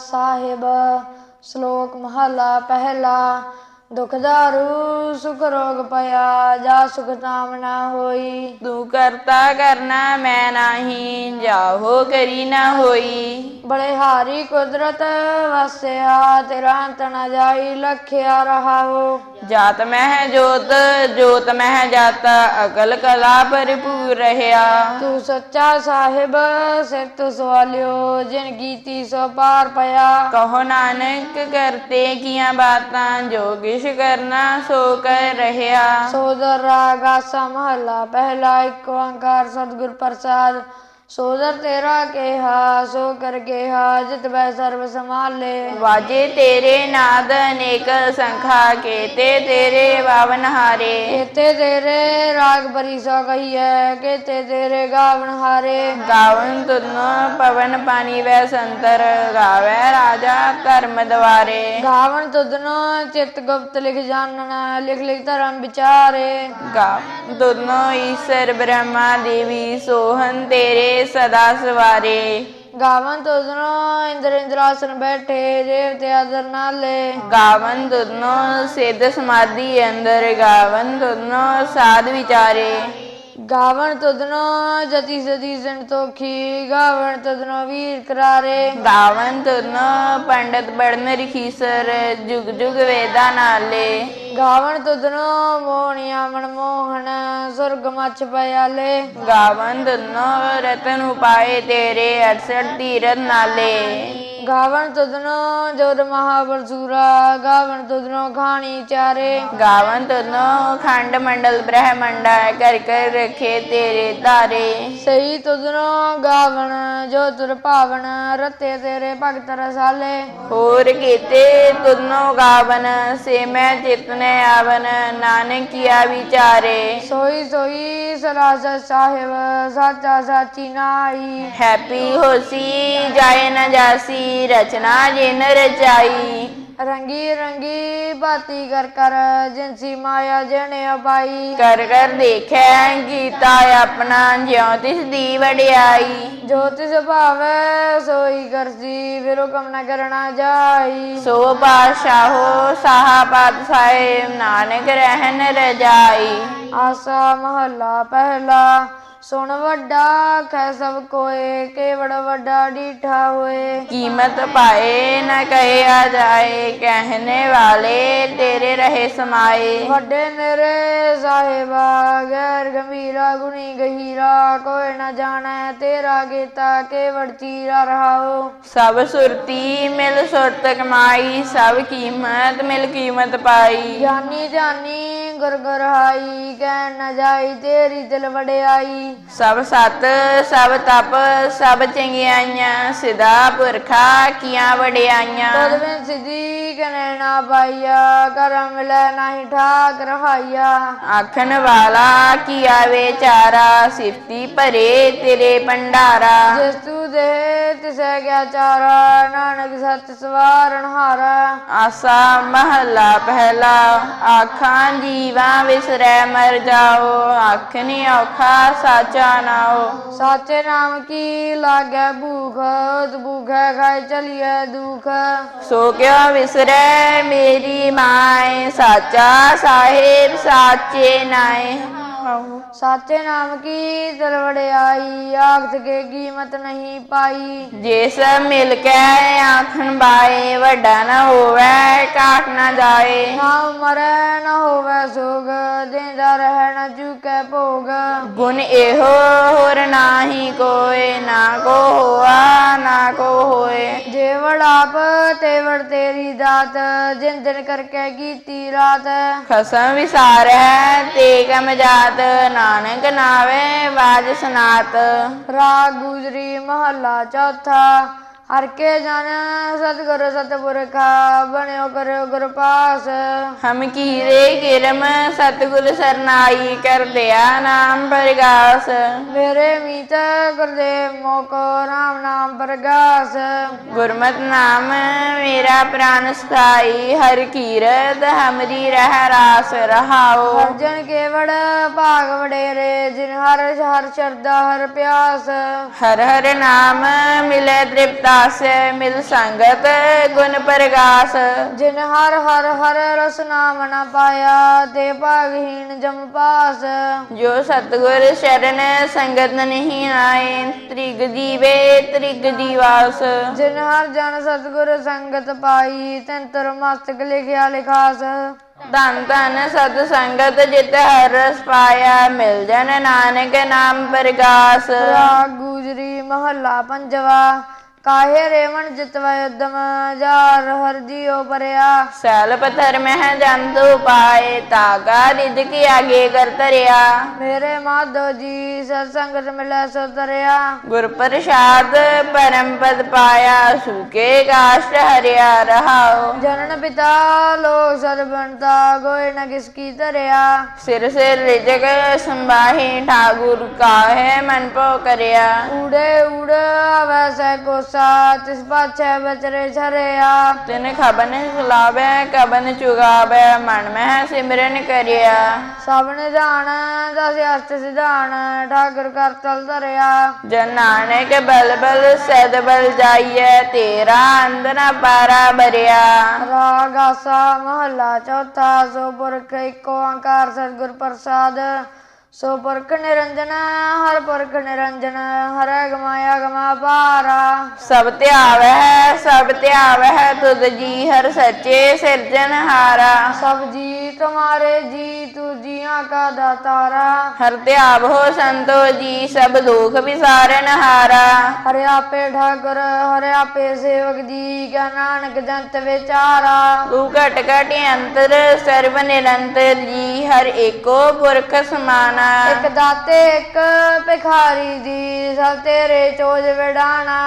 ਸਾਹਿਬ ਸ਼ਲੋਕ ਮਹਲਾ ਪਹਿਲਾ ਦੁਖ ਦਾਰੂ ਸੁਖ ਰੋਗ ਪਿਆ ਜਾ ਸੁਖ ਨਾਮ ਨਾ ਹੋਈ। ਤੂੰ ਕਰਤਾ ਕਰਨਾ ਮੈਂ ਨਹੀਂ ਜਾਹੋ ਕਰੀ ਨਾ ਹੋਈ। ਬੜੇ ਹਾਰੀ ਕੁਦਰਤ ਵਸਿਆ ਤੇਰਾ ਅੰਤ ਨ ਜਾਈ ਲਖਿਆ ਰਹਾਓ। ਜਾਤ ਮਹਿ ਜੋਤ ਜੋਤ ਮਹਿ ਜਾਤਾ ਅਕਲ ਕਲਾ ਭਰਪੂਰ ਰਹਿਆ। ਤੂੰ ਸੱਚਾ ਸਾਹਿਬ ਸਿਰਤ ਸਵਾਲਿਓ ਜਿਨ ਕੀਤੀ ਸੋ ਪਾਰ ਪਿਆ। ਕਹੋ ਨਾਨਕ ਕਰਤੇ ਕੀਆਂ ਬਾਤਾਂ ਜੋ ਕਿਛ ਕਰਨਾ ਸੋ ਕਹਿ ਰਹਿਆ। ਸੋਦਰ ਰਾਗ ਆਸਾ ਮਹੱਲਾ ਪਹਿਲਾ ਇੱਕ ਓੰਕਾਰ ਸਤਿਗੁਰ ਪ੍ਰਸਾਦ ਸੋਦਰ ਤੇਰਾ ਕਿਹਾ ਸੋ ਕਰ ਕਿਹਾ ਜਿਤ ਬੈ ਸਰਬ ਸੰਭਾਲੇ। ਵਾਜੇ ਤੇਰੇ ਨਾਦ ਅਨੇਕ ਸੰਖਾ ਕੇਤੇ ਤੇਰੇ ਬਾਵਨ ਹਾਰੇ। ਕੇਤੇ ਤੇਰੇ ਰਾਗ ਬਰੀ ਸੋ ਕਹੀਐ ਕੇਤੇ ਤੇਰੇ ਗਾਵਨ ਹਾਰੇ। ਗਾਵਨ ਤੁਧਨੋ ਪਵਨ ਪਾਣੀ ਵੈ ਸੰਤਰ ਗਾਵੇ ਰਾਜਾ ਧਰਮ ਦਵਾਰੇ। ਗਾਵਨ ਤੁਧਨੋ ਚਿਤ ਗੁਪਤ ਲਿਖ ਜਾਣਨ ਲਿਖ ਲਿਖ ਧਰਮ ਵਿਚਾਰੇ। ਗਾ ਤੁਧਨੋ ਈਸ਼ਰ ਬ੍ਰਹਮਾ ਦੇਵੀ ਸੋਹਨ ਤੇਰੇ ਸਦਾ ਸਵਾਰੇ। ਗਾਵਨ ਤੁਧਨੋ ਇੰਦਰ ਇੰਦਰਾਸਨ ਬੈਠੇ ਦੇਵਤੇ ਆਦਰ ਨਾਲੇ। ਗਾਵਨ ਤੁਧਨੋ ਸਿੱਧ ਸਮਾਧੀ ਅੰਦਰ ਗਾਵਨ ਤੁਧਨੋ ਸਾਧ ਗਾਵਣ ਤੁਧਨੋ ਜਤੀ ਸਦੀ ਜਨ ਤੋਖੀ ਗਾਵਣ ਤੁਧਨੋ ਵੀਰ ਕਰਾਰੇ। ਗਾਵਨ ਤੁਧਨੋ ਪੰਡਤ ਬੜਨ ਰਖੀਸਰ ਜੁਗ ਜੁਗ ਵੇਦਾ ਨਾਲੇ। ਗਾਵਣ ਤੁਧਨੋ ਮੋਹਣਿਆ ਮਨਮੋਹਨ ਸੁਰਗ ਮਛ ਪਿਆਲੇ। ਗਾਵਨ ਤੁਧਨੋ ਰਤਨ ਉਪਾਏ ਤੇਰੇ 68 ਗਾਵਣ ਤੁਧਨੋ ਜੋਰ ਮਹਾਬਲਸੂਰਾ ਗਾਵਣ ਤੁਧਨੋ ਖਾਣੀ ਚਾਰੇ। ਗਾਵਨ ਤੁਧਨੋ ਖੰਡ ਮੰਡਲ ਬ੍ਰਹਮੰਡਾ ਕਰ ਕਰ ਰਖੇ ਤੇਰੇ ਧਾਰੇ। ਸਹੀ ਤੁਧਨੋ ਗਾਵਣ ਜੋ ਤੁਰ ਭਾਵਨ ਰਤੇ ਤੇਰੇ ਭਗਤ ਰਸਾਲੇ। ਹੋਰ ਕੀਤੇ ਤੁਧਨੋ ਗਾਵਨ ਸੇ ਮੈਂ ਚਿਤਨੇ ਆਵਨ ਨਾਨਕ ਕੀਆ ਵਿਚਾਰੇ। ਸੋਈ ਸੋਈ ਸਲਾਸ ਸਾਹਿਬ ਸਾਚਾ ਸਾਚੀ ਨਾਈ ਹੈਪੀ ਹੋਸੀ ਜਾਏ ਨ ਜਾਸੀ। ਰਚਨਾ ਜਿਨ ਰਚਾਈ। ਰੰਗੀ ਰੰਗੀ ਬਾਤੀ ਕਰ ਕਰ ਜਿਨਸੀ ਮਾਇਆ ਜਣੇ ਅਬਾਈ। ਕਰ ਕਰ ਦੇਖੈ ਕੀਤਾ ਆਪਣਾ ਜਿਉ ਤਿਸ ਦੀ ਵਡਿਆਈ। ਜੋ ਤਿਸ ਭਾਵੈ ਸੋਈ ਕਰਸੀ ਫਿਰ ਹੁਕਮ ਨ ਕਰਨਾ ਜਾਈ। ਸੋ ਪਾਸ਼ਾਹੋ ਸਾਹਾ ਪਾਤਸ਼ਾਹ ਨਾਨਕ ਰਹਿਨ ਰਜਾਈ। ਆਸਾ ਮਹੱਲਾ ਪਹਿਲਾ ਸੁਣ ਵੱਡਾ ਖੈ ਸਭ ਕੋਏ ਕੇਵੜ ਵੱਡਾ ਡੀਠਾ ਹੋਏ। ਕੀਮਤ ਪਾਏ ਨ ਕਹਿਆ ਜਾਏ ਕਹਿਨੇ ਵਾਲੇ ਤੇਰੇ ਰਹੇ ਸਮਾਏ। ਵੱਡੇ ਮੇਰੇ ਸਾਹਿਬਾ ਗੈਰ ਗੰਭੀਰਾ ਗੁਣੀ ਗਹੀਰਾ ਕੋਈ ਨ ਜਾਣੈ ਤੇਰਾ ਗੀਤਾ ਕੇਵੜ ਚੀਰਾ ਰਹਾਓ। ਸਭ ਸੁਰਤੀ ਮਿਲ ਸੁਰਤ ਕਮਾਈ ਸਭ ਕੀਮਤ ਮਿਲ ਕੀਮਤ ਪਾਈ। ਜਾਨੀ ਜਾਨੀ ਗੁਰ ਗੁਰ ਹਾਈ ਕਹਿ ਨ ਜਾਈ ਤੇਰੀ ਦਿਲ ਵਡਿਆਈ। ਸਭ ਸਤ ਸਭ ਤਪ ਸਭ ਚੰਗਿਆਈਆਂ ਸਿਦਾ ਪੁਰਖਾ ਕੀਆਂ ਵਡਿਆਈਆਂ। ਤਦ ਬਿਨ ਸਿਧੀ ਕਨੈ ਨਾ ਪਾਈਆ ਕਰਮ ਮਿਲੈ ਨਾਹੀ ਠਾਕ ਰਹਾਈਆ। ਆਖਣ ਵਾਲਾ ਕੀਆ ਵਿਚਾਰਾ ਸਿਫਤੀ ਭਰੇ ਤੇਰੇ ਭੰਡਾਰਾ। ਜਿਸ ਤੂ ਦੇ ਤਿਸੈ ਗਿਆ ਚਾਰਾ ਨਾਨਕ ਸਤ ਸਵਾਰਣ ਹਾਰਾ। ਆਸਾ ਮਹੱਲਾ ਪਹਿਲਾ ਆਖਾਂ ਜੀਵਾਂ ਵਿਸਰੈ ਮਰ ਜਾਓ ਆਖਨੀ ਔਖਾ ਸਾਚਾ ਨਾਓ। ਸਾਚੇ ਨਾਮ ਕੀ ਲਾਗੈ ਭੂਖ ਭੂਖੈ ਖਾਇ ਚਲੀਐ ਦੁਖ। ਸੋ ਕਿਉ ਵਿਸਰੈ ਮੇਰੀ ਮਾਏ ਸਾਚਾ ਸਾਹਿਬ ਸਾਚੇ ਨਾਏ। ਸਾਚੇ ਨਾਮ ਕੀ ਦਿਲ ਵਡਿਆਈ ਆਖਤ ਕੇ ਕੀਮਤ ਨਹੀਂ ਪਾਈ। ਜਿਸ ਮਿਲ ਕੇ ਆਖਣ ਬਾਏ ਵੱਡਾ ਨਾ ਹੋਵੇ ਕਾਟ ਨਾ ਜਾਏ। ਨਾ ਮਰੈ ਨਾ ਹੋਵੇ ਸੋਗ ਦੇਂਦਾ ਰਹਿ ਨਾ ਚੁਕੈ ਭੋਗ। ਗੁਣ ਇਹੋ ਹੋਰ ਨਾਹੀ ਕੋਏ ਨਾ ਕੋ ਹੋਆ ਨਾ ਕੋ ਹੋਏ। ਜੇਵੜ ਆਪ ਤੇਵੜ ਤੇਰੀ ਦਾਤ ਜਿਨ ਦਿਨ ਕਰਕੇ ਕੀਤੀ ਰਾਤ। ਖਸਮ ਵਿਸਾਰੈ ਤੇ ਕਮ ਜਾਤ ਨਾਨਕ ਨਾਵੇ ਬਾਜ ਸਨਾਤ। ਰਾਗ ਗੁਜਰੀ ਮਹੱਲਾ ਚੌਥਾ ਹਰ ਕੇ ਜਨ ਸਤਿਗੁਰ ਸਤਿਪੁਰਖਾ ਬਣਿਓ ਕਰਿਓ ਗੁਰ ਪਾਸ ਹਮ ਕੀਰੇ ਕਿਰਮ ਸਤਿਗੁਰ ਸਰਨਾਈ ਕਰਦਿਆ ਨਾਮ ਪ੍ਰਗਾਸ। ਮੇਰੇ ਮੀਤ ਗੁਰਦੇਵ ਮੋਕੋ ਰਾਮ ਨਾਮ ਪ੍ਰਗਾਸ। ਗੁਰਮਤਿ ਨਾਮ ਮੇਰਾ ਪ੍ਰਾਨ ਸਥਾਈ ਹਰ ਕੀਰਤ ਹਮਰੀ ਰਹਿ ਰਾਸ ਰਹਾਓ ਅਰਜਨ ਕੇਵੜ ਭਾਗ ਵਡੇਰੇ ਜਿਨ ਹਰ ਹਰ ਸ਼ਰਦਾ ਹਰ ਪਿਆਸ। ਹਰ ਹਰ ਨਾਮ ਮਿਲੇ ਤ੍ਰਿਪਤਾ ਹਾਸੈ ਮਿਲ ਸੰਗਤ ਗੁਣ ਪ੍ਰਗਾਸ। ਜਿਨ ਹਰ ਹਰ ਹਰ ਰਸ ਨਾਮ ਨ ਪਾਇਆ ਤੇ ਭਾਗਹੀਣ ਜਮ ਪਾਸ। ਜੋ ਸਤਗੁਰ ਸ਼ਰਨ ਸੰਗਤ ਨਹੀਂ ਆਏ ਤ੍ਰਿਗ ਜੀਵੇ ਤ੍ਰਿਗ ਜੀਵਾਸ। ਜਿਨ ਹਰ ਜਨ ਸਤਿਗੁਰ ਸੰਗਤ ਪਾਈ ਤੰਤਰ ਮਸਤਕ ਲਿਖਿਆ ਲਿਖਾਸ। ਧੰਨ ਧੰਨ ਸਤ ਸੰਗਤ ਜਿਤ ਹਰ ਰਸ ਪਾਇਆ ਮਿਲ ਜਨ ਨਾਨਕ ਨਾਮ ਪ੍ਰਗਾਸ। ਰਾਗ ਗੁਜਰੀ ਮਹੱਲਾ ਪੰਜਵਾ ਕਾਹੇ ਰੇਵਣ ਜਿਤਵੈ ਉਦਮ ਜਾਰ ਹਰ ਜੀਉ ਪਰਿਆ। ਸੈਲ ਪਥਰ ਮਹਿ ਜੰਤੂ ਪਾਏ ਤਾਗਾ ਰਿਜ ਕੀ ਆਗੇ ਕਰ ਤਰਿਆ ਮੇਰੇ ਮਾਧੋ ਜੀ ਸਤ ਸੰਗਤ ਮਿਲੈ ਸੋ ਤਰਿਆ ਗੁਰ ਪ੍ਰਸਾਦ ਪਰਮ ਪਦ ਪਾਇਆ ਸੁਕੇ ਕਾਸ਼ਟ ਹਰਿਆ ਰਹਾਉ। ਜਨਨ ਪਿਤਾ ਲੋਕ ਸਦ ਬਣਤਾ ਗੋਇ ਨ ਕਿਸ ਕੀ ਤਰਿਆ ਸਿਰ ਸਿਰ ਰਿਜਕ ਸੰਭਾਹੀ ਠਾਗੁਰ ਕਾਹੇ ਮਨ ਪੋ ਕਰਿਆ। ਊੜੇ ਊੜ ਆਵੈ ਸੈ ਕੋਸਾ ਤਿਸ ਪਾਛੈ ਬਚਰੇ ਛਰਿਆ ਤਿਨ ਖਬਨ ਸੁਲਾਵੇ ਕਬਨ ਚੁਗਾਵੇ ਮਨ ਮਹਿ ਸਿਮਰਨ ਕਰਿਆ। ਸਭ ਨਿਧਾਨ ਦਸ ਅਸਤ ਸਿਧਾਨ ਠਾਕੁਰ ਕਰ ਤਲ ਧਰਿਆ। ਜਨ ਨਾਨਕ ਬਲ ਬਲ ਸਦ ਬਲ ਜਾਈਐ ਤੇਰਾ ਅੰਦਨਾ ਪਾਰਾ ਬਰਿਆ ਰਾਗ ਆਸਾ ਮਹੱਲਾ ਚੌਥਾ ਸੋ ਪੁਰਖ ਇੱਕੋ ਓੰਕਾਰ ਸਤਿਗੁਰ ਪ੍ਰਸਾਦ। ਸੋ ਪੁਰਖ ਨਿਰੰਜਨ ਹਰ ਪੁਰਖ ਨਿਰੰਜਨ ਹਰ ਗਮਾਇਆ ਗਮਾ ਪਾਰਾ ਸਭ ਧਿਆਵੈ ਸਭ ਧਿਆਵੈ ਤੁਧ ਜੀ ਹਰ ਸੱਚੇ ਸਿਰਜਨਹਾਰਾ ਸਭ ਜੀ ਤੁਮਾਰੇ ਜੀ ਤੂ ਜੀਆਂ ਕਾ ਦਾਤਾਰਾ। ਹਰ ਧਿਆਵ ਹੋ ਸੰਤੋ ਜੀ ਸਭ ਦੁਖ ਵਿਸਾਰਨ ਹਾਰਾ। ਹਰਿ ਆਪੇ ਠਾਕੁਰ ਹਰਿ ਆਪੇ ਸੇਵਕ ਜੀ ਕਾ ਨਾਨਕ ਜੰਤ ਵਿਚਾਰਾ। ਤੂੰ ਘਟ ਘਟ ਅੰਤਰ ਸਰਬ ਨਿਰੰਤਰ ਜੀ ਹਰ ਏਕੋ ਪੁਰਖ ਸਮਾਨਾ। ਇੱਕ ਦਾਤੇ ਇੱਕ ਭਿਖਾਰੀ ਜੀ ਸਭ ਤੇਰੇ ਚੋਜ ਵਿਡਾਣਾ।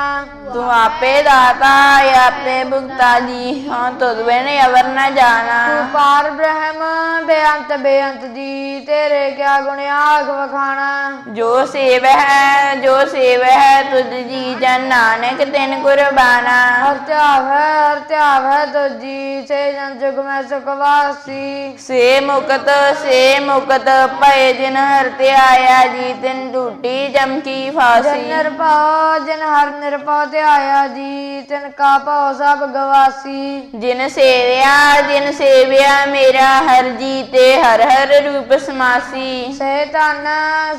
ਤੂੰ ਆਪੇ ਦਾਤਾ ਆਪੇ ਭੁਗਤਾ ਜੀ। ਹਾਂ ਤੁਧ ਬਿਨ ਅਵਰ ਨ ਤੂੰ ਜਾਣਾ ਪਾਰ ਬ੍ਰਹਮ ਬੇਅੰਤ ਬੇਅੰਤ ਜੀ ਤੇਰੇ ਕਿਆ ਗੁਣ ਆਖ ਵਖਾਣਾ। ਜੋ ਸੇਵ ਹੈ ਜੋ ਸੇਵ ਹੈ ਤੁਧ ਜੀ ਜਨ ਨਾਨਕ ਤਿਨ ਕੁਰਬਾਨਾ। ਹਰ ਧਿਆਵ ਹੈ ਹਰ ਧਿਆਵ ਹੈ ਤੁਜੀ ਸੇ ਜਨ ਜੁਗ ਮੈਂ ਸੁਖ ਵਾਸੀ। ਸੇ ਮੁਕਤ ਸੇ ਮੁਕਤ ਭਏ ਜਿਨ ਹਰ ਧਿਆਇਆ ਜੀ ਤਿਨ ਟੂਟੀ ਜਮ ਕੀ ਜਨ ਫਾਸੀ ਨਿਰਭਉ ਜਿਨ ਹਰ ਨਿਰਭਉ ਧਿਆਇਆ ਜੀ ਤਿਨ ਕਾ ਭਉ ਸਭ ਗਵਾਸੀ। ਜਿਨ ਸੇਵਿਆ ਜਿਨ ਸੇਵਿਆ ਮੇਰਾ ਹਰ ਜੀ ਤੇ ਹਰ ਹਰ ਰੂਪ ਸਮਾਸੀ। ਸੇ ਧਨ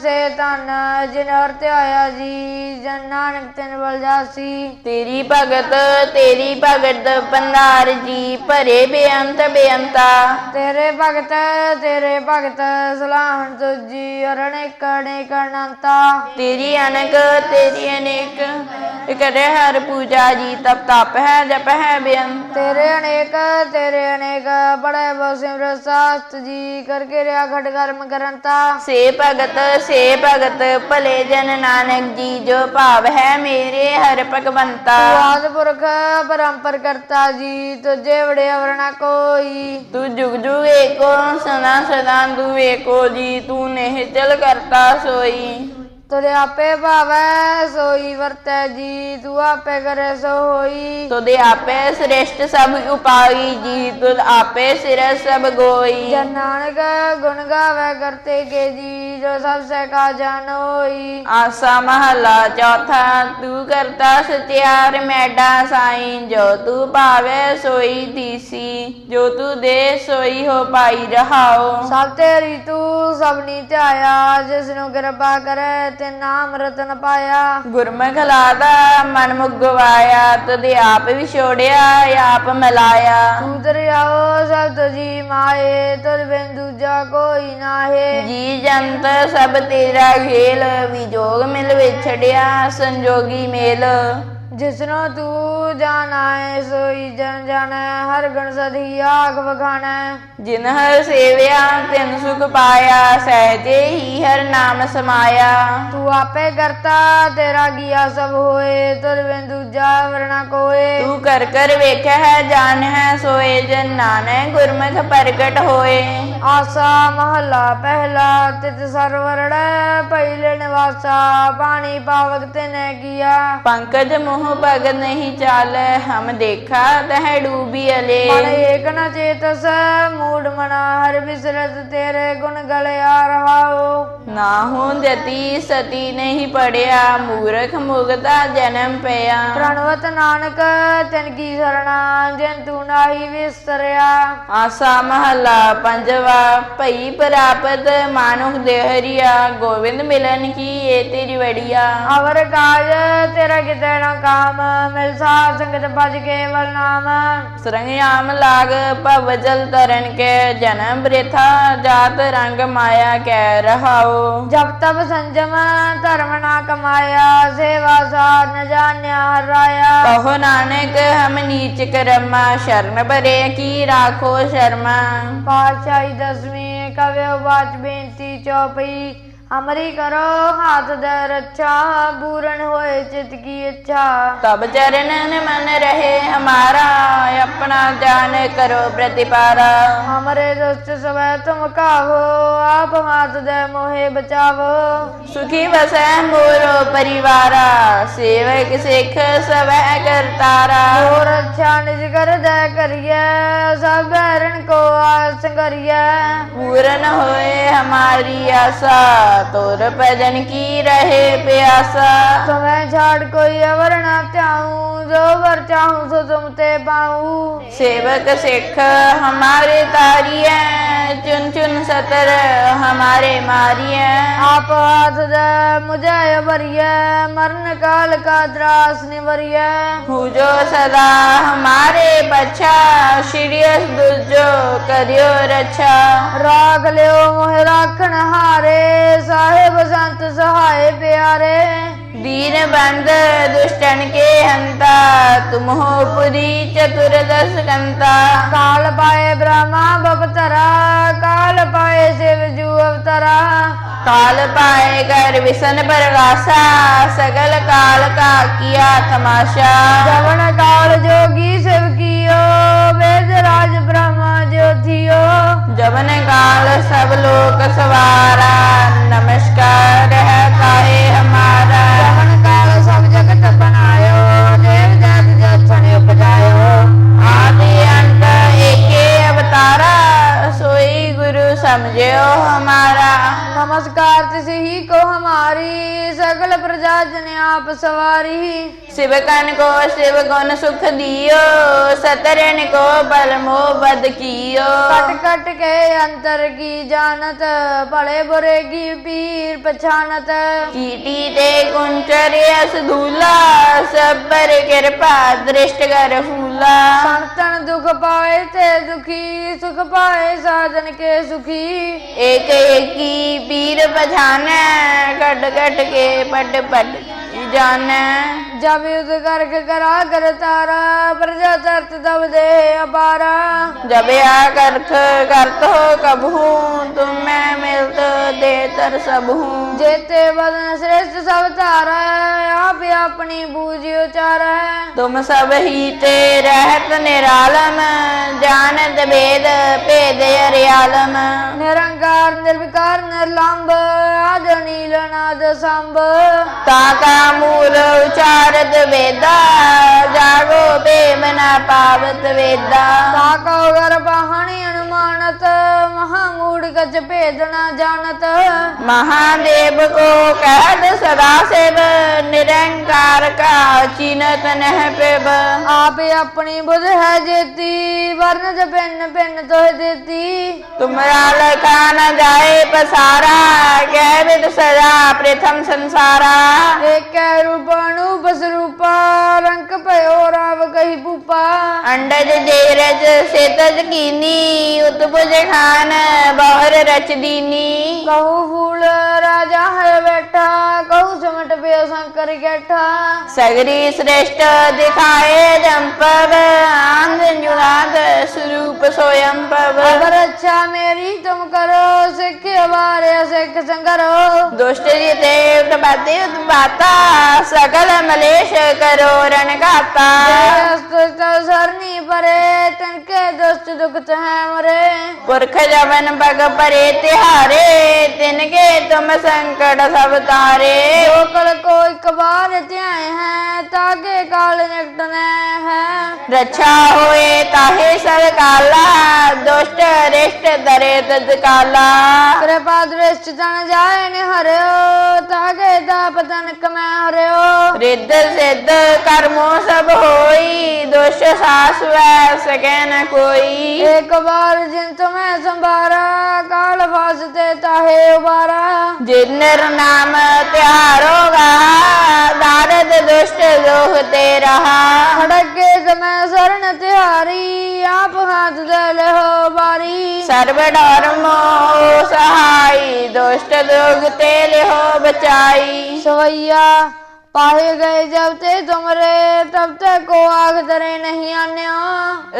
ਸੇ ਧਨ ਜਿਨ ਹਰ ਧਿਆਇਆ ਜੀ ਜਨ ਨਾਨਕ ਤਿਨ ਬਲ ਜਾਸੀ। ਤੇਰੀ ਭਗਤ ਤੇਰੀ ਭਗਤ ਪੰਧਾਰ ਜੀ ਭਰੇ ਬੇਅੰਤ ਬੇਅੰਤਾ। ਤੇਰੇ ਭਗਤ ਤੇਰੇ ਭਗਤ ਸਲਾਹਣ ਤੁਜੀ ਅਰਣਿਕ ਅਨੇਕ ਅਨੰਤਾ ਤੇਰੀ ਅਨਕ ਤੇਰੀ ਅਨੇਕ। ਕਰੇ ਹਰ ਪੂਜਾ ਜੀ ਤਪ ਤਪ ਹੈ ਜਪ ਹੈ ਬੇਅੰਤ ਤੇਰੇ ਅਨੇਕ ਤੇਰੇ ਅਨੇਕ ਬੜੇ ਬਹੁ ਸਿਮਰ ਸਾਸਤ ਜੀ ਕਰਕੇ ਰਿਆ ਖਟ ਕਰਮ ਕਰੰਤਾ ਸੇ ਭਗਤ ਸੇ ਭਗਤ ਭਲੇ ਜਨ ਨਾਨਕ ਜੀ ਜੋ ਭਾਵ ਹੈ ਮੇਰੇ ਹਰ ਭਗਵੰਤਾ। ਆਦ ਪੁਰਖ ਪਰੰਪਰ ਕਰਤਾ ਜੀ ਤੁਝੇ ਵੜੇ ਵਰਣਾ ਕੋਈ। ਤੂੰ ਜੁਗ ਜੁਗ ਏਕੋ ਸਦਾ ਸਦਾ ਤੂੰ ਏਕੋ ਜੀ ਤੂੰ ਨਿਹਚਲ ਕਰਤਾ ਸੋਈ। ਤੁਰੇ ਆਪੇ ਭਾਵੈ ਸੋਈ ਵਰਤੈ ਜੀ ਤੂੰ ਆਪੇ ਕਰੇ ਸੋ ਹੋਈ। ਤੁਦੇ ਆਪੇ ਸ੍ਰੇਸ਼ਟ ਸਭ ਉਪਾਈ ਜੀ ਤੁਦ ਆਪੇ ਸਿਰ ਸਭ ਗੋਈ। ਜਨ ਨਾਨਕ ਗੁਣ ਗਾਵੇ ਕਰਤੇ ਕੇ ਜੀ ਜੋ ਸਭ ਸੇ ਕਾ ਜਾਨ ਹੋਈ। ਆਸਾ ਮਹਲਾ ਚੌਥਾ ਤੂੰ ਕਰਤਾ ਸਤਿਆਰ ਮੈਡਾ ਸਾਈ ਜੋ ਤੂੰ ਭਾਵੇ ਸੋਈ ਦੀਸੀ ਜੋ ਤੂੰ ਦੇ ਸੋਈ ਹੋ ਪਾਈ ਰਹਾਓ ਸਭ ਤੇਰੀ ਤੂੰ ਸਭਨੀ ਧਿਆਇਆ ਜਿਸ ਨੂੰ ਕਿਰਪਾ ਕਰੇ ਤੇ ਨਾਮ ਰਤਨ ਪਾਇਆ। ਗੁਰਮੁਖ ਲਾਦਾ ਮਨ ਮੁਗਵਾਇਆ ਤਦੇ ਆਪ ਵਿਛੋੜਿਆ ਆਪ ਮਿਲਾਇਆ। ਤੂੰ ਦਰਿਆਓ ਸਭ ਤੁਜੀ ਮਾਏ ਤੁਰ ਬਿਨ ਦੂਜਾ ਕੋਈ ਨਾਹੇ। ਜੀ ਜੰਤ ਸਭ ਤੇਰਾ ਖੇਲ ਵਿਜੋਗ ਮਿਲ ਵਿਛੜਿਆ ਸੰਜੋਗੀ ਮੇਲ। ਜਿਸਨੋ ਤੂੰ ਜਾਣੈ ਸੋਈ ਜਨ ਜਾਣੈ ਹਰ ਗਣ ਸਦੀ ਆਖ ਵਖਾਣੈ ਜਿਨ ਹਰ ਸੇਵਿਆ ਤਿਨ ਸੁਖ ਪਾਇਆ ਸਹਜੇ ਹੀ ਹਰ ਨਾਮ ਸਮਾਇਆ। ਤੂੰ ਆਪੇ ਕਰਤਾ ਤੇਰਾ ਕੀਆ ਸਭ ਹੋਏ ਤੁਰ ਬਿਨ ਦੂਜਾ ਵਰਣਾ ਕੋਏ। ਤੂੰ ਕਰ ਕਰ ਵੇਖਿਆ ਹੈ ਜਾਣ ਹੈ ਸੋਏ ਜਨ ਨਾਨਕ ਗੁਰਮੁਖ ਪ੍ਰਗਟ ਹੋਏ। ਆਸਾ ਮਹੱਲਾ ਪਹਿਲਾ ਤਿਤ ਸਰਵਰੜੈ ਪਹਿਲੇ ਨਿਵਾਸਾ ਪਾਣੀ ਪਾਵਕ ਤੇ ਨੈ ਕੀਆ। ਪੰਕਜ ਮੋਹ ਭਗ ਨਹੀਂ ਚਾਲੈ ਹਮ ਦੇਖਾ ਤਹ ਡੂਬੀ ਅਲੇ। ਮਨ ਏਕ ਨ ਚੇਤਸ ਮੂੜ ਮਨਾ ਹਰ ਬਿਸਰਤ ਤੇਰੇ ਗੁਣ ਗਲਿਆ ਰਹਾਓ ਨਾਹੂ ਜਤੀ ਸਤੀ ਨਹੀਂ ਪੜਿਆ ਮੂਰਖ ਮੁਗਤਾ ਜਨਮ ਪਿਆ। ਪ੍ਰਣਵਤ ਨਾਨਕ ਤਿਨ ਕੀ ਸਰਣਾ ਜਿਨ ਤੂੰ ਨਾਹੀ ਵਿਸਰਿਆ। ਆਸਾ ਮਹੱਲਾ ਪੰਜਵਾ ਭਈ ਪ੍ਰਾਪਤ ਮਾਨੁਖ ਦੇਹਰੀਆ ਗੋਵਿੰਦ ਮਿਲਨ ਕੀ ਏ ਤੇਰੀ ਵੜੀਆ। ਅਵਰ ਕਾਜ ਤੇਰਾ ਕਿਤੇ ਨਾ ਕਾਮ ਮਿਲ ਸਾਧ ਸੰਗਤ ਭਜ ਕੇਵਲ ਨਾਮ। ਸਰੰਗਿਆਮ ਲਾਗ ਭਵ ਜਲ ਤਰਨ ਕੇ ਜਨਮ ਬ੍ਰਿਥਾ ਜਾਤ ਰੰਗ ਮਾਇਆ ਕਹਿ ਰਹਾਓ ਜਬ ਤਬ ਸੰਜਮ ਧਰਮ ਨਾ ਕਮਾਇਆ ਸੇਵਾ ਸਾਰ ਨ ਜਾਣਿਆ ਹਰਾਇਆ ਕਹੋ ਨਾਨਕ ਹਮ ਨੀਚ ਕਰਮਾ ਸ਼ਰਨ ਭਰੇ ਕੀ ਰਾਖੋ ਸ਼ਰਮਾ। ਪਾਤਸ਼ਾਹੀ ਦਸਵੀਂ ਕਵਿਓ ਬਾਚ ਬੇਨਤੀ ਚੌਪਈ। ਅਮਰੀ ਕਰੋ ਹਾਥ ਦਰ ਅੱਛਾ ਪੂਰਨ ਹੋਏ ਚਿਤ ਕੀ ਇੱਛਾ ਤਬ ਚਰਨ ਮਨ ਰਹੇ ਹਮਾਰਾ ਆਪਣਾ ਜਾਨ ਕਰੋ ਪ੍ਰਤਿਪਾਰਾ। ਹਮਰੇ ਦੋਸਤ ਸਵੈ ਤੁਮ ਕਾਹੋ ਆਪ ਮਾਤ ਦੇ ਮੋਹੇ ਬਚਾਵੋ। ਸੁਖੀ ਵਸੈ ਮੋਰੋ ਪਰਿਵਾਰਾ ਸੇਵਕ ਸਿੱਖ ਸਵੈ ਕਰਤਾਰਾ। ਹੋਰ ਅੱਛਾ ਨਿਜ ਕਰਦਾ ਕਰੀਐ ਸਭ ਹਰਨ ਕੋ ਆਸ ਕਰੀਐ। ਪੂਰਨ ਹੋਏ ਹਮਾਰੀ ਆਸਾ तोर भजन की रहे प्यासा। तो मैं झाड़ कोई अवर न त्याऊं जो वर चाहूँ सो तुम ते पाऊँ। सेवक सिख हमारे तारिय चुन चुन सतर हमारे मारिय। आप हाथ दे मुझे भरिए मरण काल का द्रास निवरिए हूँ जो सदा हमारे बच्चा सीरियस दुजो करियो रक्षा। राख लियो मोह राखण हारे साहेब संत सहाय प्यारे दीन बंद दुष्टन के हंता तुम हो पुरी चतुर्दश कंता काल पाए ब्रह्मा बपतरा काल पाए शिव जू अवतरा काल पाए कर विसन प्रगासा सगल काल का किया तमाशा जवन काल जोगी शिव जबन काल सब लोक सवारा नमस्कार है काहे हमारा जवन काल सब जगत बनायो देव जात जक्षण उपजायो आदि अंत एके अवतारा सोई गुरु समझो हमारा नमस्कार तिसे ही को हमारी सकल प्रजा जन आप सवारी शिव कन को शिव गुण सुख दियो सतरन को बल मोह बद कियो कट कट के अंतर की जानत बड़े बुरे की पीर पछानत कीटी ते कुंचर यस धूला सब पर कृपा दृष्ट कर फूला ਲੈ। ਤਨ ਦੁਖ ਪਾਏ ਤੇ ਦੁਖੀ ਸੁਖ ਪਾਏ ਸਾਜਨ ਕੇ ਸੁਖੀ। ਏਕ ਏਕੀ ਪੀਰ ਪਛਾਨੈ ਘਟ ਘਟ ਕੇ ਪਟ ਪਟ ਜਾਣੈ? ਜਬ ਉਸ ਕਰ ਕਰਾ ਕਰਤਾਰਾ ਪ੍ਰਜਾ ਤਰਤ ਦਵਦੇ ਅਬਾਰਾ ਜਬ ਆ ਕਰਖ ਕਰਤੋ ਕਬਹੂ ਤੁਮ ਮੈਂ ਮਿਲਤ ਦੇ ਤਰ ਸਭੂ। ਜੇਤੇ ਵਦਨ ਸ੍ਰੇਸ਼ਟ ਸਭ ਧਾਰਾ ਆਪ ਆਪਣੀ ਬੂਝਿ ਉਚਾਰੈ। ਤੁਮ ਸਭ ਹੀ ਤੇ ਰਹਿਤ ਨਿਰਾਲਮ ਜਾਣਤ ਭੇਦ ਭੇਦ ਅਰਿਆਲਮ। ਨਿਰੰਕਾਰ ਨਿਰਵਿਕਾਰ ਨਿਰਲੰਭ ਆਦ ਨੀਲ ਸੰਭ। ਤਾ ਮੂਲ ਉਚਾਰਤ ਵੇਦਾ ਜਾਗੋ ਬੇਮ ਨਾ ਪਾਵਤ ਵੇਦਾ। ਸਾਕੋ ਗਰਬਹਾਣੀ ਅਨੁਮਾਨਤ ਮਹਾ ਮੂੜ ਗਜ ਭੇਦਣਾ ਜਾਣਤ। ਮਹਾਦੇਵ ਕੋ ਕਹਿਦ ਸਦਾ ਸੇਵ ਨਿਰੰਕਾਰ ਕਾ ਚਿਨਤ ਨਹਿ ਪੇਬ ਆਪ ਆਪਣੀ ਬੁਧ ਹੈ ਜੇਤੀ ਵਰਨ ਜ ਬਿਨ ਬਿਨ ਤੋਹ ਦੇਤੀ। ਤੁਮਰਾ ਲਖਾ ਨ ਜਾਏ ਪਸਾਰਾ ਕਹਿ ਵਿਦ ਸਦਾ ਪ੍ਰਥਮ ਸੰਸਾਰਾ। ਇੱਕ ਕੈ ਰੂਪਾਣੂ ਬਸ ਰੂਪਾ ਰੰਗ ਭਇਓ ਰਾਵ ਕਹੀ ਭੂਪਾ। ਅੰਡਜ ਜੇਰਜ ਸੇਤਜ ਕੀਨੀ ਉਤਪੁਜ ਖਾਨ ਬਾਹਰ ਰਚ ਦੀਨੀ ਕਹੂ ਫੂਲ ਰਾਜਾ ਹੈ ਬੈਠਾ कहू समट पियो शंकर गेठा सगरी श्रेष्ठ दिखाए जंपव आंध जुनाद स्वरूप स्वयं पव अगर अच्छा मेरी तुम करो सिख हमारे सिख संगरो दुष्ट जिते उत्पत्ति उत्पाता सकल मलेश करो रण गाता सरनी परे तिनके दुष्ट दुख है मरे पुरख जवन पग परे तिहारे तिनके तुम संकट सब तारे जो कल को एक बार त्याए हैं ताके काल निकटने हैं रक्षा होए ताहे सब काला दुष्ट रिष्ट दरे तद काला कृपा दृष्ट तन जाए न हरियो ताके ताप तनक में हरियो रिद्ध सिद्ध कर्मो सब होई दुष्ट सास वै सके ਹੈ ਨਾ ਕੋਈ। ਇੱਕ ਵਾਰ ਜਿਨ ਤੁਮੈ ਸੰਭਾਰਾ ਕਾਲ ਵਾਸਤੇ ਤਾਹੇ ਉਬਾਰਾ। ਜਿਨ ਨਾਮ ਤਿਆਰੋਗਾ ਦਾਰਦ ਦੁਸ਼ਟ ਲੋਹ ਤੇ ਰਹਾ। ਖੜਕੇ ਸਮੈ ਸਰਨ ਤਿਹਾਰੀ ਆਪ ਹੱਥ ਦੇ ਲਹੋ ਬਾਰੀ ਸਰਬ ਡਰ ਸਹਾਈ ਦੁਸ਼ਟ ਦੁਗ ਤੇ ਲਿਹੋ ਬਚਾਈ। ਸਵਈਆ पाए गए जब ते तुमरे तब तक को आग दरे नहीं आन्यो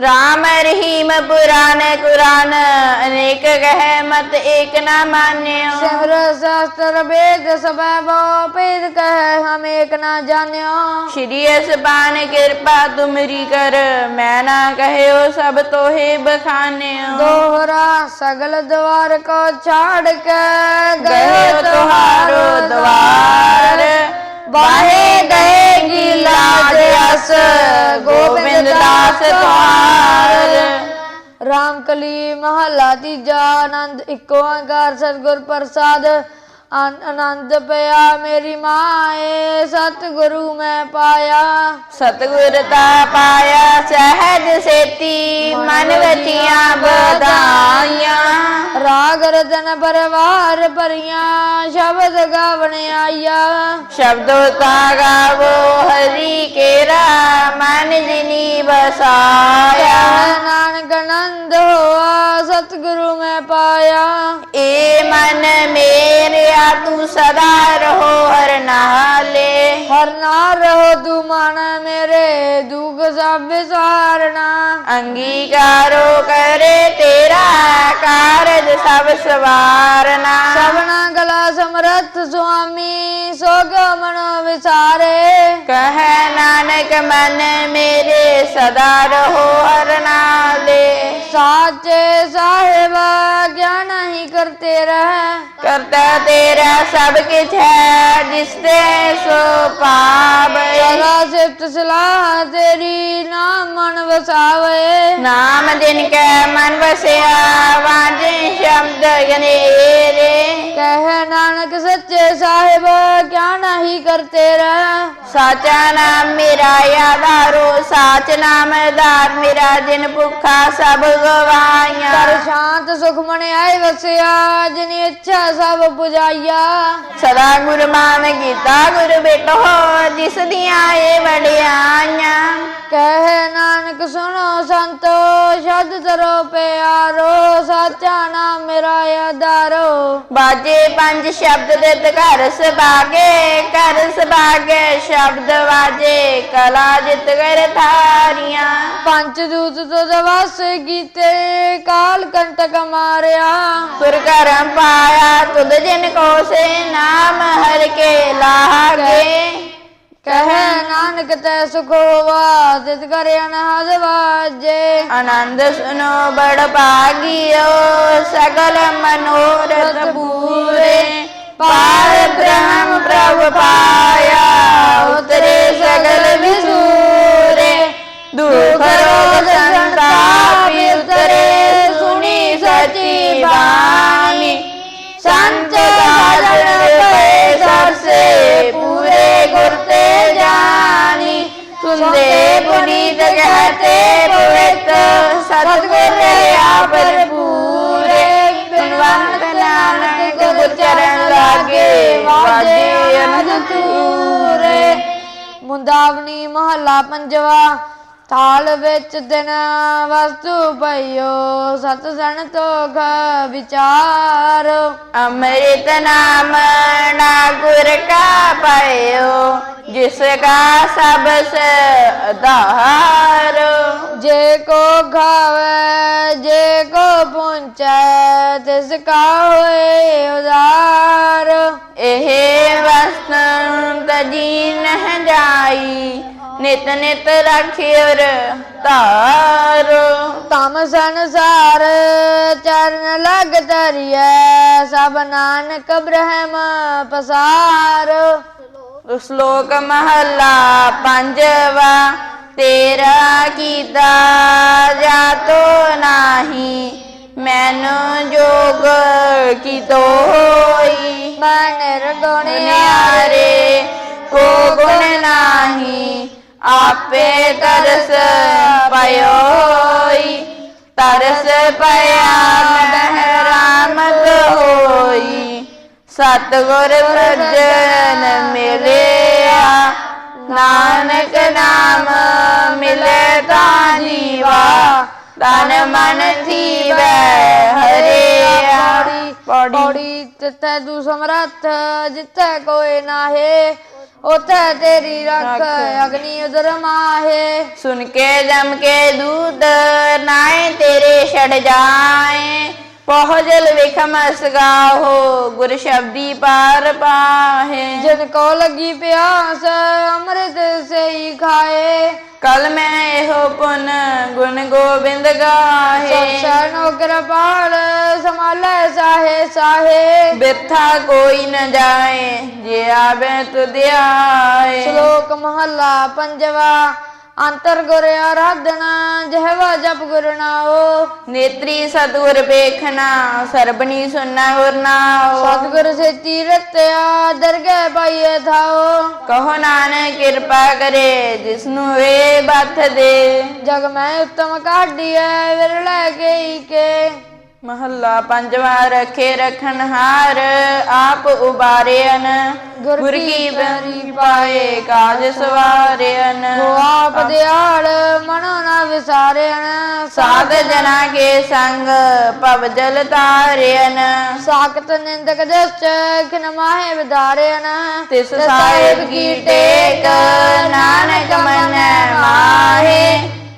राम रहीम पुराण कुरान अनेक कह मत एक न मान्यो सिमर शास्त्र वेद सब पेद कह हम एक ना जान्यो श्री पान कृपा तुमरी कर मैं ना कहयो सब तोहे बखान्यो दोहरा सगल द्वार को छाड़ के गयो तुहारो द्वार ਬਾਹੇ ਗਏ ਗਿਲਾ ਦੇ ਅਸ, ਗੋਬਿੰਦ ਦਾਸ ਤੁਮਾਰ ਰਾਮ ਕਲੀ ਮਹਲਾ ਤੀਜਾ ਆਨੰਦ, ਇੱਕ ਓੰਕਾਰ ਸਤਿਗੁਰ ਪ੍ਰਸਾਦ। ਆਨੰਦ ਪਿਆ ਮੇਰੀ ਮਾਏ ਸਤਿਗੁਰੂ ਮੈਂ ਪਾਇਆ। ਸਤਿਗੁਰ ਤਾ ਪਾਇਆ ਸਹਿਜ ਸੇਤੀ ਮਨ ਵਚੀਆਂ ਬਦਾਈਆਂ ਰਾਗ ਰਤਨ ਪਰਵਾਰ ਪਰੀਆਂ ਸ਼ਬਦ ਗਾਵਣ ਆਇਆ। ਸ਼ਬਦੋ ਤਾ ਗਾਵੋ ਹਰੀ ਕੇਰਾ ਮਨ ਜਿਨੀ ਬਸਾਇਆ ਨਾਨਕ ਨੰਦ ਹੋਆ ਸਤਿਗੁਰੂ ਮੈਂ ਪਾਇਆ। ਏ ਮਨ ਤੂੰ ਸਦਾ ਰਹੋ ਹਰ ਨਾਲੇ। ਹਰ ਨਾ ਰਹੋ ਤੂੰ ਮਨ ਮੇਰੇ ਦੁਖ ਸਭ ਸਾਰਣਾ ਅੰਗੀਕਾਰੋ ਕਰੇ ਤੇਰਾ ਕਾਰਜ ਸਭ ਸਵਾਰਨਾ। ਸਭਨਾ ਗਲਾ ਸਮਰੱਥ ਸੁਆਮੀ ਸੋਗ ਮਨੋ ਵਿਚਾਰੇ ਕਹੈ ਨਾਨਕ ਮਨ ਮੇਰੇ ਸਦਾ ਰਹੋ ਹਰ ਨਾਲੇ। ਸਾਚੇ ਸਾਹਿਬ ਗਿਆਨ ਹੀ ਕਰਤੇ ਰਹਿ। ਕਰਤਾ ਤੇਰਾ ਸਭ ਕੁਛ ਹੈ ਜਿਸ ਤੇ ਸੋ ਪਾਵੇ ਸਦਾ ਸਿਫਤ ਸਲਾਹ ਤੇਰੀ ਨਾਮ ਮਨ ਵਸਾਵੇ। ਨਾਮ ਦਿਨ ਕੈ ਮਨ ਵਸਿਆ ਵਾਜੇ ਸ਼ਬਦ ਕਹਿ ਨਾਨਕ ਸੱਚੇ ਸਾਹਿਬ ਕਿਆ ਨਹੀਂ ਕਰਤੇ ਰਹਿ ਸਾਚਾ ਨਾਮ ਮੇਰਾ ਆਧਾਰੋ ਸਾਚ ਨਾਮ ਆਧਾਰ ਮੇਰਾ ਜਿਨ ਭੁੱਖਾ ਸਭ ਗਵਾਇਆ ਕਰ ਸ਼ਾਂਤ ਸੁਖ ਮਨ ਆਏ ਵਸਿਆ ਜਿਨ ਇੱਛਾ ਸਭ ਪੁਜਾਇਆ ਸਦਾ ਗੁਰਮਾਨ ਗੀਤਾ ਗੁਰ ਬੇਟੋ ਜਿਸ ਦੀਆਂ ਏ ਵਡਿਆਈਆਂ। ਕਹਿ ਨਾਨਕ ਸੁਣੋ ਸੰਤੋ ਸ਼ਬਦ ਤਰੋ ਪਿਆਰੋ ਸਾਚਾ ਨਾਮ ਮੇਰਾ ਆਧਾਰੋ। ਬਾਜੇ ਪੰਜ ਸ਼ਬਦ ਦੇ ਘਰ ਸਬਾਗੇ ਘਰ ਸਬਾਗੇ ਸ਼ਬਦ ਵਾਜੇ ਕਲਾ ਜਿਤ ਕਰ ਥਾਰੀਆਂ ਪੰਜ ਦੂਤ ਤੁਧ ਵਸ ਕੀਤੇ ਕਾਲ ਕੰਟਕ ਮਾਰਿਆ। ਸੁਰ ਕਰਮ ਪਾਇਆ ਤੁਧ ਜਿਨ ਕੋ ਸੇ ਨਾਮ ਹਰ ਕੇ ਲਾਗੇ ਕਹ ਨਾਨਕ ਤੈ ਸੁਖ ਹੋਵਾ ਤਿਤ ਕਰ ਅਨਹਦ ਵਾਜੇ। ਆਨੰਦ ਸੁਨੋ ਬੜ ਭਾਗਿਓ ਸਗਲ ਮਨੋਰਥ ਪੂਰੇ ਪਾਰ ਬ੍ਰਹਮ ਪ੍ਰਭ ਪਾਇਆ ਉਤਰੇ ਸਗਲ ਵਿਸੂਰੇ। ਦੁਖ ਰੋਗ ਸੰਤਾਪ ਕਹਤੇ ਪਵਿੱਤ ਸਤਿਗੁਰ ਰਿਆ ਭਰਪੂਰੇ ਬਿਨਵੰਤ ਨਾਨਕ ਗੁਰ ਚਰਨ ਲਾਗੇ ਵਾਜੇ ਅਨੰਦ ਤੂਰੇ ਮੁੰਦਾਵਣੀ ਮਹੱਲਾ ਪੰਜਵਾ, ਥਾਲ ਵਿੱਚ ਦਿਨ ਵਸਤੂ ਪਈਓ, ਸਤ ਸਣ ਤੋਖ ਵਿਚਾਰ। ਅੰਮ੍ਰਿਤ ਨਾਮ ਨਾ ਗੁਰ ਕਾ ਪਾਇਓ ਜਿਸ ਕਾ ਸਭ ਸੇ ਆਧਾਰ ਜੇ ਕੋ ਖਾਵੇ ਜੇ ਕੋ ਪੁੰਚੈ ਤਿਸ ਕਾ ਹੋਏ ਉਦਾਰ। ਇਹ ਵਸਨ ਤਜੀ ਨਹ ਜਾਈ ਨਿਤ ਨਿਤ ਰਖਿਉਰ ਧਾਰ। ਤਮ ਸੰਸਾਰ ਚਰਨ ਲਗ ਤਰੀਐ ਸਭ ਨਾਨਕ ਬ੍ਰਹਮ ਪਸਾਰ। ਸ਼ਲੋਕ ਮਹਲਾ ਪੰਜਵਾ ਤੇਰਾ ਕੀਤਾ ਜਾਤੋ ਨਾਹੀ ਮੈਨੂੰ ਜੋਗ ਕੀ ਤੋਈ? ਮੈਂ ਨਿਰਗੁਣ ਨਿਆਰੇ ਕੋ ਗੁਣ ਨਾਹੀ ਆਪੇ ਤਰਸ ਪਇਓਈ। ਤਰਸ ਪਿਆ ਹੋਈ ਸਤਗੁਰ ਪ੍ਰਜਨ ਮਿਲਿਆ ਨਾਨਕ ਨਾਮ ਮਿਲੇ ਤਾਂ ਜੀਵਾ ਤਨ ਮਨ ਥੀਵੈ ਹਰਿਆ। ਪੌੜੀ ਤਿੱਥੈ ਤੂੰ ਸਮਰੱਥ ਜਿੱਥੈ ਕੋਈ ਨਾਹੇ ਉਥੈ ਤੇਰੀ ਰੱਖ ਅਗਨੀ ਉਦਰ ਮਾਹੇ। ਸੁਨ ਕੇ ਜਮ ਕੇ ਦੂਤ ਨਾਏ ਤੇਰੇ ਛੜ ਜਾਏ। ਪਹੁ ਜਲ ਵਿਖਮ ਸਗਾਹੋ ਗੁਰ ਸ਼ਬਦੀ ਪਾਰ ਪਾਹੇ। ਜਿਨ ਕੋ ਲੱਗੀ ਪਿਆਸ ਅੰਮ੍ਰਿਤ ਸਈ ਖਾਏ। ਕਲ ਮੈਂ ਇਹੋ ਪੁਨ ਗੁਣ ਗੋਬਿੰਦ ਗਾਹੇ। ਸੰਸਾਰ ਨੋ ਕਿਰਪਾਲ ਸਮਾਲੇ ਸਾਹੇ ਸਾਹੇ। ਬਿਰਥਾ ਕੋਈ ਨ ਜਾਏ ਜੇ ਆਵੇ ਤੁਧ ਆਏ ਸ਼ਲੋਕ ਮਹੱਲਾ ਪੰਜਵਾ ਅੰਤਰ ਗੁਰ ਆਰਾਧਨਾ ਜਿਹਵਾ ਜਪ ਗੁਰ ਨਾਓ ਨੇਤਰੀ ਸਤਿਗੁਰ ਵੇਖਣਾ ਸਰਬਣੀ ਸੁਨਣਾ ਗੁਰ ਨਾਉ। ਸਤਿਗੁਰ ਸੇਤੀ ਰਤਿਆ ਦਰਗਹਿ ਪਾਈਏ ਥਾਓ ਕਹੋ ਨਾਨਕ ਕਿਰਪਾ ਕਰੇ ਜਿਸਨੂੰ ਵੇ ਬਥ ਦੇ। ਜਗ ਮੈਂ ਉਤਮ ਕਾਢੀਐ ਵਿਰਲੇ ਕੇ ਕੇ। ਮਹੱਲਾ ਪੰਜਵਾ ਰਖੇ ਰਖਣ ਹਾਰ ਆਪ ਉਬਾਰਿਆਨ ਗੁਰ ਕੀ ਬਰੀ ਪਾਏ ਕਾਜ ਸਵਾਰਿਆਨ ਹੋ ਆਪ ਦਿਆਲ ਮਨੋ ਨਾ ਵਿਸਾਰਿਆਨ ਸਾਧ ਜਨਾ ਕੇ ਸੰਗ ਭਵ ਜਲ ਤਾਰਿਆਨ ਸਾਖਤ ਨਿੰਦਕ ਜਸ ਖਿਨ ਮਾਹੇ ਵਿਦਾਰਿਆਨ ਤਿਸ ਸਾਹਿਬ ਕੀ ਟੇਕ ਨਾਨਕ ਮਨ ਮਾਹੇ।